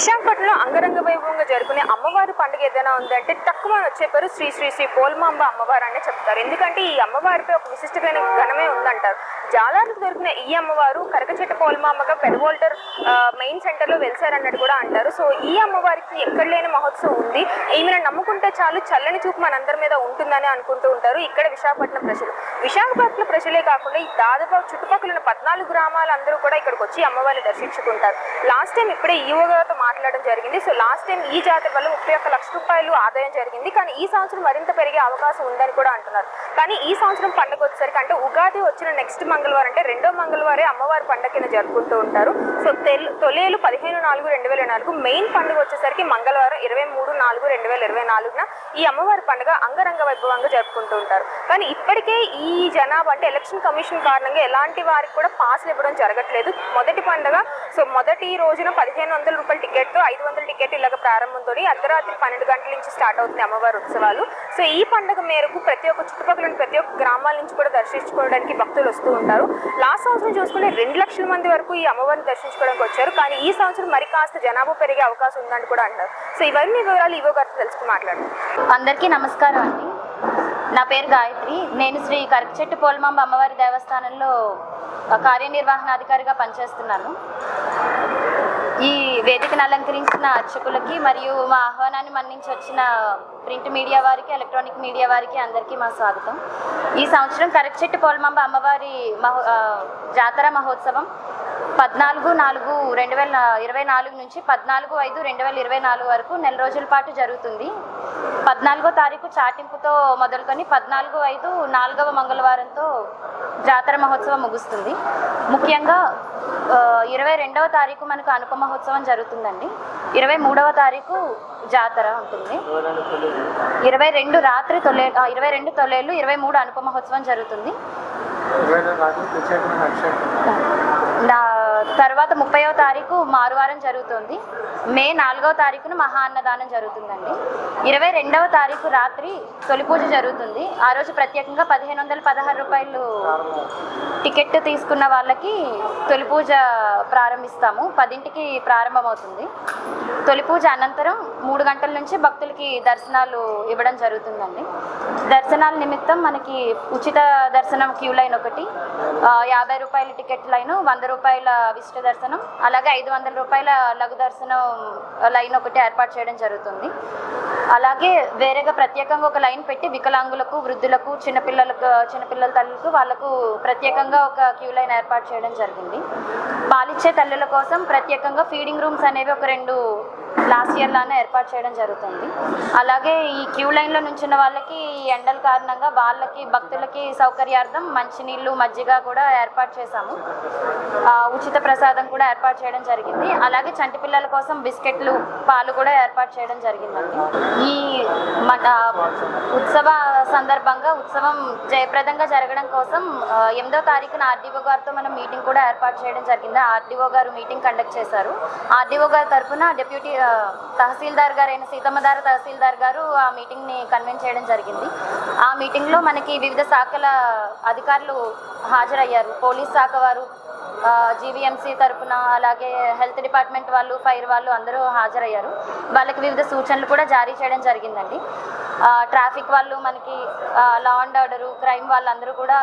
విశాఖపట్నంలో అంగరంగ వైభవంగా జరుపుకునే అమ్మవారి అలాగే ఏదైనా ఉందంటే తక్కువ వచ్చేపారు శ్రీ శ్రీ శ్రీ పోల్మాంబ అమ్మవారు అనే చెప్తారు. ఎందుకంటే ఈ అమ్మవారిపై ఒక విశిష్టమైన ఘనమే ఉందంటారు. జాలాలకు దొరికిన ఈ అమ్మవారు కరకచెట్టు పోల్మాంబగా పెదవోల్టర్ మెయిన్ సెంటర్లో వెలిసారన్నట్టు కూడా అంటారు. సో ఈ అమ్మవారికి ఎక్కడ లేని మహోత్సవం ఉంది. ఈమెను నమ్ముకుంటే చాలు చల్లని చూపు మనందరి మీద ఉంటుందని అనుకుంటూ ఉంటారు ఇక్కడ విశాఖపట్నం ప్రజలు. విశాఖపట్నం ప్రజలే కాకుండా ఈ దాదాపు చుట్టుపక్కల ఉన్న పద్నాలుగు గ్రామాలు అందరూ కూడా ఇక్కడికి వచ్చి అమ్మవారిని దర్శించుకుంటారు. లాస్ట్ టైం ఇప్పుడే ఈవో గారితో మాట్లాడడం జరిగింది. సో లాస్ట్ టైం ఈ జాతర వల్ల ముప్పై ఒక్క లక్ష రూపాయలు ఆదాయం జరిగింది. కానీ ఈ సంవత్సరం మరింత పెరిగే అవకాశం ఉందని కూడా అంటున్నారు. కానీ ఈ సంవత్సరం పండుగ వచ్చేసరికి అంటే ఉగాది వచ్చిన నెక్స్ట్ మంగళవారం అంటే రెండో మంగళవారే అమ్మవారి పండుగ కింద జరుపుకుంటూ ఉంటారు. సో తెల్ తొలేలు పదిహేను నాలుగు రెండు వేల నాలుగు మెయిన్ పండుగ వచ్చేసరికి మంగళవారం ఇరవై మూడు నాలుగు రెండు వేల ఇరవై నాలుగున ఈ అమ్మవారి పండుగ అంగరంగ వైభవంగా జరుపుకుంటూ ఉంటారు. కానీ ఇప్పటికే ఈ జనాభా అంటే ఎలక్షన్ కమిషన్ కారణంగా ఎలాంటి వారికి కూడా పాస్లు ఇవ్వడం జరగట్లేదు. మొదటి పండుగ సో మొదటి రోజున పదిహేను వందల రూపాయల టికెట్ ఐదు వందల టికెట్ ఇలాగ ప్రారంభంతో అర్ధరాత్రి పన్నెండు రెండు గంటల నుంచి స్టార్ట్ అవుతుంది అమ్మవారి ఉత్సవాలు. సో ఈ పండుగ మేరకు ప్రతి ఒక్క చుట్టుపక్కల ప్రతి ఒక్క గ్రామాల నుంచి కూడా దర్శించుకోవడానికి భక్తులు వస్తూ ఉంటారు. లాస్ట్ సంవత్సరం చూసుకుంటే రెండు లక్షల మంది వరకు ఈ అమ్మవారిని దర్శించుకోవడానికి వచ్చారు. కానీ ఈ సంవత్సరం మరి కాస్త జనాభా పెరిగే అవకాశం ఉందని కూడా అంటారు. సో ఇవన్నీ వివరాలు ఇవో గారితో తెలుసుకుని మాట్లాడతారు అందరికీ నమస్కారం అండి. నా పేరు గాయత్రి. నేను శ్రీ కరకచెట్టు పోలమాంబ అమ్మవారి దేవస్థానంలో కార్యనిర్వహణాధికారిగా పనిచేస్తున్నాను. వేదికను అలంకరించిన అర్చకులకి మరియు మా ఆహ్వానాన్ని మన్నించి వచ్చిన ప్రింట్ మీడియా వారికి ఎలక్ట్రానిక్ మీడియా వారికి అందరికీ మా స్వాగతం. ఈ సంవత్సరం కరకచెట్టు పోలమాంబ అమ్మవారి మహో జాతర మహోత్సవం పద్నాలుగు నాలుగు రెండు వేల ఇరవై నాలుగు నుంచి పద్నాలుగు ఐదు రెండు వేల ఇరవై నాలుగు వరకు నెల రోజుల పాటు జరుగుతుంది. పద్నాలుగో తారీఖు చాటింపుతో మొదలుకొని పద్నాలుగు ఐదు నాలుగవ మంగళవారంతో జాతర మహోత్సవం ముగుస్తుంది. ముఖ్యంగా ఇరవై రెండవ తారీఖు మనకు అనుప మహోత్సవం జరుగుతుందండి. ఇరవై మూడవ తారీఖు జాతర ఉంటుంది. ఇరవై రెండు రాత్రి తొలే ఇరవై రెండు తొలేళ్ళు ఇరవై మూడు అనుప మహోత్సవం జరుగుతుంది. నా తర్వాత ముప్పైవ తారీఖు మారువారం జరుగుతుంది. మే నాలుగవ తారీఖున మహా అన్నదానం జరుగుతుందండి. ఇరవై రెండవ తారీఖు రాత్రి తొలి పూజ జరుగుతుంది. ఆ రోజు ప్రత్యేకంగా పదిహేను వందల పదహారు రూపాయలు టికెట్ తీసుకున్న వాళ్ళకి తొలి పూజ ప్రారంభిస్తాము. పదింటికి ప్రారంభమవుతుంది. తొలి పూజ అనంతరం మూడు గంటల నుంచి భక్తులకి దర్శనాలు ఇవ్వడం జరుగుతుందండి. దర్శనాల నిమిత్తం మనకి ఉచిత దర్శనం క్యూ లైన్ ఒకటి యాభై రూపాయల టికెట్ లైన్ వంద రూపాయల విశిష్ట దర్శనం అలాగే ఐదు వందల రూపాయల లఘు దర్శనం లైన్ ఒకటి ఏర్పాటు చేయడం జరుగుతుంది. అలాగే వేరేగా ప్రత్యేకంగా ఒక లైన్ పెట్టి వికలాంగులకు వృద్ధులకు చిన్నపిల్లలకు చిన్నపిల్లల తల్లులకు వాళ్ళకు ప్రత్యేకంగా ఒక క్యూ లైన్ ఏర్పాటు చేయడం జరిగింది. పాలిచ్చే తల్లుల కోసం ప్రత్యేకంగా ఫీడింగ్ రూమ్స్ అనేవి ఒక రెండు లాస్ట్ ఇయర్ లానే ఏర్పాటు చేయడం జరుగుతుంది. అలాగే ఈ క్యూ లైన్లో నుంచిన వాళ్ళకి ఈ ఎండల కారణంగా వాళ్ళకి భక్తులకి సౌకర్యార్థం మంచినీళ్ళు మజ్జిగ కూడా ఏర్పాటు చేశాము. ఉచిత ప్రసాదం కూడా ఏర్పాటు చేయడం జరిగింది. అలాగే చంటి పిల్లల కోసం బిస్కెట్లు పాలు కూడా ఏర్పాటు చేయడం జరిగిందండి. ఈ మన ఉత్సవ సందర్భంగా ఉత్సవం జయప్రదంగా జరగడం కోసం ఎనిమిదో తారీఖున ఆర్డీఓ గారితో మనం మీటింగ్ కూడా ఏర్పాటు చేయడం జరిగింది. ఆర్డీఓ గారు మీటింగ్ కండక్ట్ చేశారు. ఆర్డీఓ గారి తరఫున డిప్యూటీ తహసీల్దార్ గారైన సీతమ్మధార సీతమ్మదార తహసీల్దార్ గారు ఆ మీటింగ్ని కన్వెన్ చేయడం జరిగింది. ఆ మీటింగ్లో మనకి వివిధ శాఖల అధికారులు హాజరయ్యారు. పోలీస్ శాఖ వారు జీవీఎంసీ తరఫున అలాగే హెల్త్ డిపార్ట్మెంట్ వాళ్ళు ఫైర్ వాళ్ళు అందరూ హాజరయ్యారు. వాళ్ళకి వివిధ సూచనలు కూడా జారీ చేయడం జరిగిందండి. ట్రాఫిక్ వాళ్ళు మనకి లా అండ్ ఆర్డరు క్రైమ్ వాళ్ళందరూ కూడా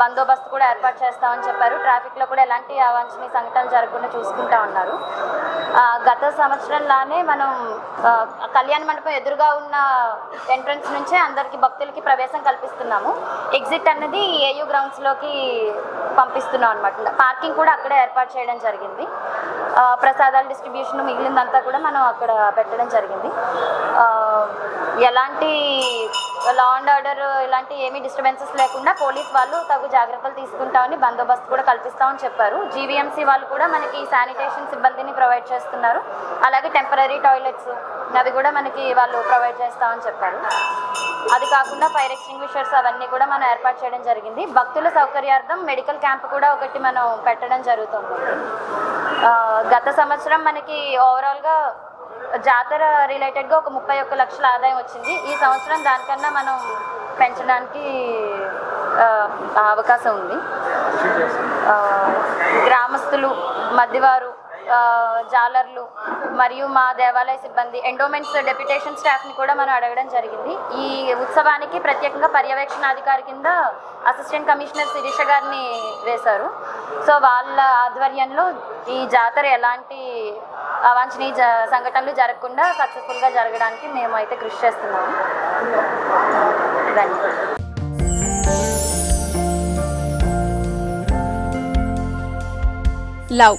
బందోబస్తు కూడా ఏర్పాటు చేస్తామని చెప్పారు. ట్రాఫిక్లో కూడా ఎలాంటి అవాంఛనీయ సంఘటనలు జరగకుండా చూసుకుంటా ఉన్నారు. గత సంవత్సరంలానే మనం కళ్యాణ మండపం ఎదురుగా ఉన్న ఎంట్రన్స్ నుంచే అందరికి భక్తులకి ప్రవేశం కల్పిస్తున్నాము. ఎగ్జిట్ అన్నది ఏయూ గ్రౌండ్స్లోకి పంపిస్తున్నాం అనమాట పార్కింగ్ కూడా అక్కడే ఏర్పాటు చేయడం జరిగింది. ప్రసాదాల డిస్ట్రిబ్యూషన్ మిగిలిందంతా కూడా మనం అక్కడ పెట్టడం జరిగింది. ఎలాంటి లా అండ్ ఆర్డర్ ఇలాంటి ఏమీ డిస్టర్బెన్సెస్ లేకుండా పోలీస్ వాళ్ళు తగు జాగ్రత్తలు తీసుకుంటామని బందోబస్తు కూడా కల్పిస్తామని చెప్పారు. జీవీఎంసీ వాళ్ళు కూడా మనకి శానిటేషన్ సిబ్బందిని ప్రొవైడ్ చేస్తున్నారు. అలాగే టెంపరీ టాయిలెట్స్ అవి కూడా మనకి వాళ్ళు ప్రొవైడ్ చేస్తామని చెప్పారు. అది కాకుండా ఫైర్ ఎక్స్టింగ్విషర్స్ అవన్నీ కూడా మనం ఏర్పాటు చేయడం జరిగింది. భక్తుల సౌకర్యార్థం మెడికల్ క్యాంప్ కూడా ఒకటి మనం పెట్టడం జరుగుతుంది. గత సంవత్సరం మనకి ఓవరాల్గా జాతర రిలేటెడ్గా ఒక ముప్పై ఒక్క లక్షల ఆదాయం వచ్చింది. ఈ సంవత్సరం దానికన్నా మనం పెంచడానికి అవకాశం ఉంది. గ్రామస్తులు మధ్యవారు జాలర్లు మరియు మా దేవాలయ సిబ్బంది ఎండోమెంట్స్ డెప్యుటేషన్ స్టాఫ్ని కూడా మనం అడగడం జరిగింది. ఈ ఉత్సవానికి ప్రత్యేకంగా పర్యవేక్షణాధికారి కింద అసిస్టెంట్ కమిషనర్ శిరీష గారిని వేశారు. సో వాళ్ళ ఆధ్వర్యంలో ఈ జాతర ఎలాంటి అవాంఛనీయ జ సంఘటనలు జరగకుండా సక్సెస్ఫుల్గా జరగడానికి మేము అయితే కృషి చేస్తున్నాము. ధన్యవాదాలు. లవ్.